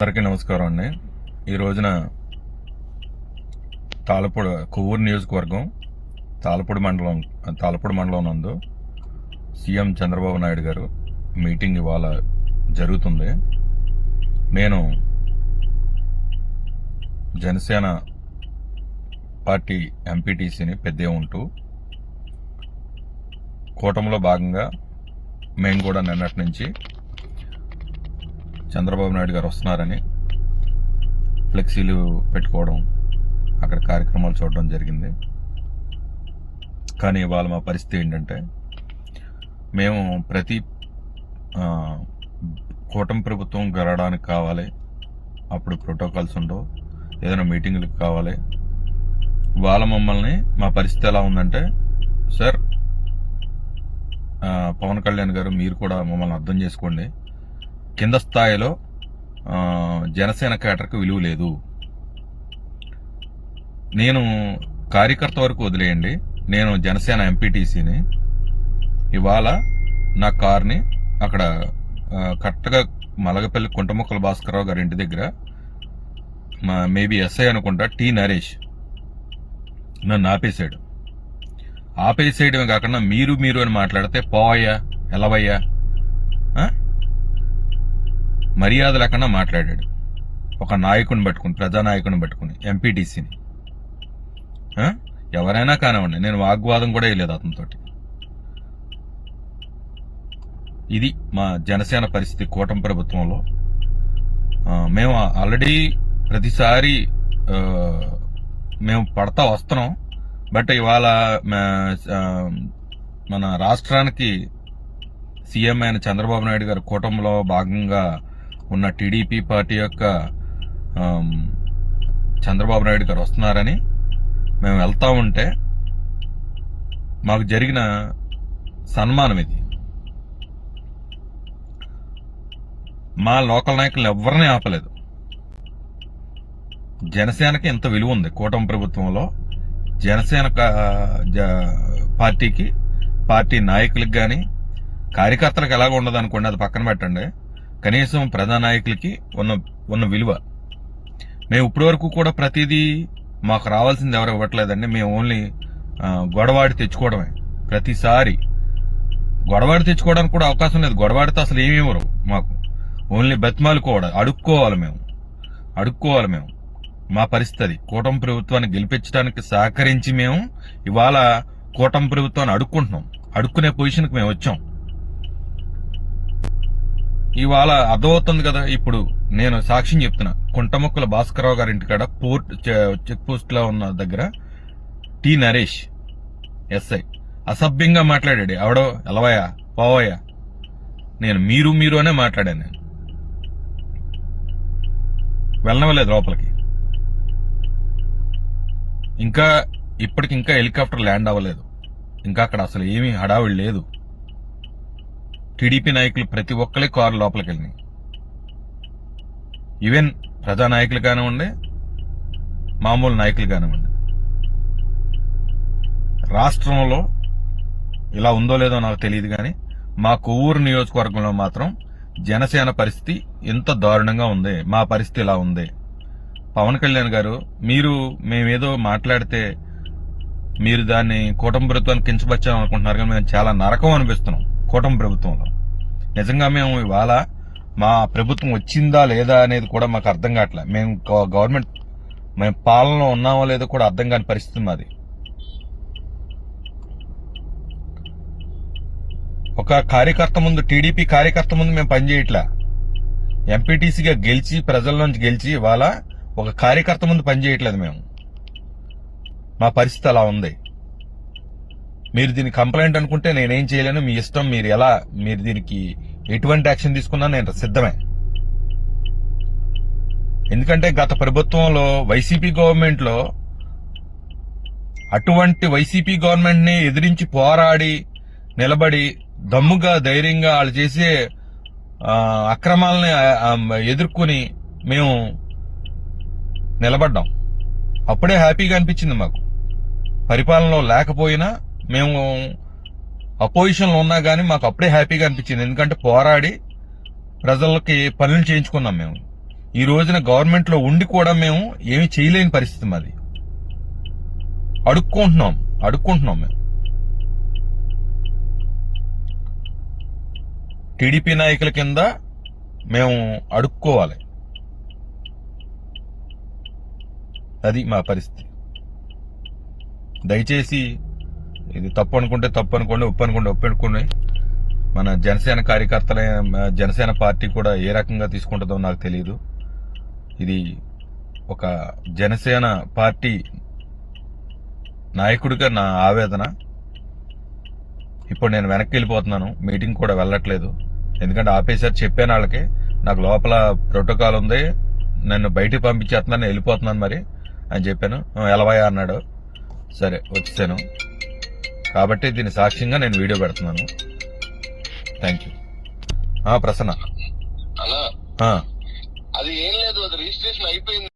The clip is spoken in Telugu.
అందరికీ నమస్కారం అండి. ఈ రోజున తాళపూడి కొవ్వూరు నియోజకవర్గం తాళపూడి మండలం తాళపూడి మండలం నందు సీఎం చంద్రబాబు నాయుడు గారు మీటింగ్ ఇవాళ జరుగుతుంది. నేను జనసేన పార్టీ ఎంపీటీసీని పెద్దే ఉంటూ కూటమిలో భాగంగా మేము కూడా నిన్నటి నుంచి చంద్రబాబు నాయుడు గారు వస్తున్నారని ఫ్లెక్సీలు పెట్టుకోవడం అక్కడ కార్యక్రమాలు చూడడం జరిగింది. కానీ ఇవాళ మా పరిస్థితి ఏంటంటే మేము ప్రతి కూటమి ప్రభుత్వం గెలవడానికి కావాలి. అప్పుడు ప్రోటోకాల్స్ ఉండవు. ఏదైనా మీటింగులకు కావాలి. వాళ్ళ మమ్మల్ని మా పరిస్థితి ఎలా ఉందంటే సార్ పవన్ కళ్యాణ్ గారు మీరు కూడా మమ్మల్ని అర్థం చేసుకోండి. కింద స్థాయిలో జనసేన కేటర్కు విలువ లేదు. నేను కార్యకర్త వరకు వదిలేయండి. నేను జనసేన ఎంపీటీసీని ఇవాళ నా కార్ని అక్కడ కరెక్ట్గా మలగపల్లి కుంటముక్కల భాస్కరరావు గారి ఇంటి దగ్గర మా మేబీ ఎస్ఐ అనుకుంటా టి నరేష్ నన్ను ఆపేశాడు. ఆపేసేయడమే కాకుండా మీరు మీరు అని మాట్లాడితే పోవయ్యా ఎలవయ్యా మర్యాద లేకుండా మాట్లాడాడు. ఒక నాయకుని పట్టుకుని ప్రజానాయకుని పట్టుకుని ఎంపీటీసీని ఎవరైనా కానివ్వండి నేను వాగ్వాదం కూడా వేయలేదు అతనితో ఇది మా జనసేన పరిస్థితి కూటమి ప్రభుత్వంలో. మేము ఆల్రెడీ ప్రతిసారి మేము పడతా వస్తున్నాం. బట్ ఇవాళ మా- మన రాష్ట్రానికి సీఎం అయిన చంద్రబాబు నాయుడు గారి కూటమిలో భాగంగా ఉన్న టీడీపీ పార్టీ యొక్క చంద్రబాబు నాయుడు గారు వస్తున్నారని మేము వెళ్తా ఉంటే మాకు జరిగిన సన్మానం ఇది. మా లోకల్ నాయకులు ఎవరిని ఆపలేదు. జనసేనకి ఎంత విలువ ఉంది కూటమి ప్రభుత్వంలో. జనసేన జ- పార్టీకి పార్టీ నాయకులకు కానీ కార్యకర్తలకు ఎలాగ ఉండదు అనుకోండి అది పక్కన పెట్టండి. కనీసం ప్రధాన నాయకులకి ఉన్న ఉన్న విలువ. మేము ఇప్పటి వరకు కూడా ప్రతిదీ మాకు రావాల్సింది ఎవరు ఇవ్వట్లేదండి. మేము ఓన్లీ గొడవాడి తెచ్చుకోవడమే. ప్రతిసారి గొడవాడి తెచ్చుకోవడానికి కూడా అవకాశం లేదు. గొడవాడితే అసలు ఏమి ఇవ్వరు మాకు. ఓన్లీ బతిమాలుకోవడం అడుక్కోవాలి మేము. అడుక్కోవాలి మేము. మా పరిస్థితి. కూటమి ప్రభుత్వాన్ని గెలిపించడానికి సహకరించి మేము ఇవాళ కూటమి ప్రభుత్వాన్ని అడుక్కుంటున్నాం. అడుక్కునే పొజిషన్కి మేము వచ్చాం. ఇవాళ అర్థమవుతుంది కదా ఇప్పుడు నేను సాక్ష్యం చెప్తున్నా. కుంటముక్కల భాస్కరరావు గారి ఇంటికాడ పోర్ట్ చెక్ పోస్ట్లో ఉన్న దగ్గర టి నరేష్ ఎస్ఐ అసభ్యంగా మాట్లాడాడు. ఎవడో? ఎలవయా పోవయా నేను మీరు మీరు అనే మాట్లాడాను నేను. వెళ్ళనవలేదు లోపలికి. ఇంకా ఇప్పటికి ఇంకా హెలికాప్టర్ ల్యాండ్ అవ్వలేదు. ఇంకా అక్కడ అసలు ఏమీ హడావిడి లేదు. టీడీపీ నాయకులు ప్రతి ఒక్కరి కారు లోపలికి వెళ్ళినాయి ఈవెన్ ప్రజా నాయకులు కానివ్వండి మామూలు నాయకులు కానివ్వండి. రాష్ట్రంలో ఇలా ఉందో లేదో నాకు తెలియదు కానీ మా కొవ్వూరు నియోజకవర్గంలో మాత్రం జనసేన పరిస్థితి ఎంత దారుణంగా ఉంది మా పరిస్థితి ఇలా ఉంది. పవన్ కళ్యాణ్ గారు మీరు మేమేదో మాట్లాడితే మీరు దాన్ని కూటమి ప్రభుత్వాన్ని కించపరిచాం అనుకుంటున్నారు కానీ మేము చాలా నరకం అనిపిస్తున్నాం. కూటమి ప్రభుత్వంలో. నిజంగా మేము ఇవాళ మా ప్రభుత్వం వచ్చిందా లేదా అనేది కూడా మాకు అర్థం కావట్లే. మేము గవర్నమెంట్ మేము పాలనలో ఉన్నామో లేదో కూడా అర్థం కాని పరిస్థితి మాది. ఒక కార్యకర్త ముందు టీడీపీ కార్యకర్త ముందు మేము పనిచేయట్లే ఎంపీటీసీగా గెలిచి ప్రజల నుంచి గెలిచి ఇవాళ ఒక కార్యకర్త ముందు పనిచేయట్లేదు మేము. మా పరిస్థితి అలా ఉంది. మీరు దీని కంప్లైంట్ అనుకుంటే నేనేం చేయలేను మీ ఇష్టం మీరు ఎలా మీరు దీనికి ఎటువంటి యాక్షన్ తీసుకున్నా నేను సిద్ధమే. ఎందుకంటే గత ప్రభుత్వంలో వైసీపీ గవర్నమెంట్లో అటువంటి వైసీపీ గవర్నమెంట్ని ఎదిరించి పోరాడి నిలబడి దమ్ముగా ధైర్యంగా వాళ్ళు చేసే అక్రమాలని ఎదుర్కొని మేము నిలబడ్డాం. అప్పుడే హ్యాపీగా అనిపించింది మాకు. పరిపాలనలో లేకపోయినా మేము అపోజిషన్లో ఉన్నా కానీ మాకు అప్పుడే హ్యాపీగా అనిపించింది. ఎందుకంటే పోరాడి ప్రజలకి పనులు చేయించుకున్నాం మేము. ఈ రోజున గవర్నమెంట్లో ఉండి కూడా మేము ఏమి చేయలేని పరిస్థితి మాది. అడుక్కుంటున్నాం అడుక్కుంటున్నాం మేము. టీడీపీ నాయకుల కింద మేము అడుక్కోవాలి. అది మా పరిస్థితి. దయచేసి ఇది తప్పు అనుకుంటే తప్పు అనుకోండి ఒప్పు అనుకుంటే ఒప్పు అనుకోండి మన జనసేన కార్యకర్తల జనసేన పార్టీ కూడా ఏ రకంగా తీసుకుంటుందో నాకు తెలియదు. ఇది ఒక జనసేన పార్టీ నాయకుడిగా నా ఆవేదన. ఇప్పుడు నేను వెనక్కి వెళ్ళిపోతున్నాను మీటింగ్ కూడా వెళ్ళట్లేదు. ఎందుకంటే ఆఫీసర్ చెప్పాను వాళ్ళకి నాకు లోపల ప్రోటోకాల్ ఉంది నన్ను బయటికి పంపించేస్తున్నాను వెళ్ళిపోతున్నాను మరి అని చెప్పాను. ఎలవయా అన్నాడు. సరే వచ్చాను కాబట్టి దీని సాక్ష్యంగా నేను వీడియో పెడుతున్నాను. Thank you Prasanna. అలా ఆ, అది ఏం లేదు అది రిజిస్ట్రేషన్ అయిపోయింది.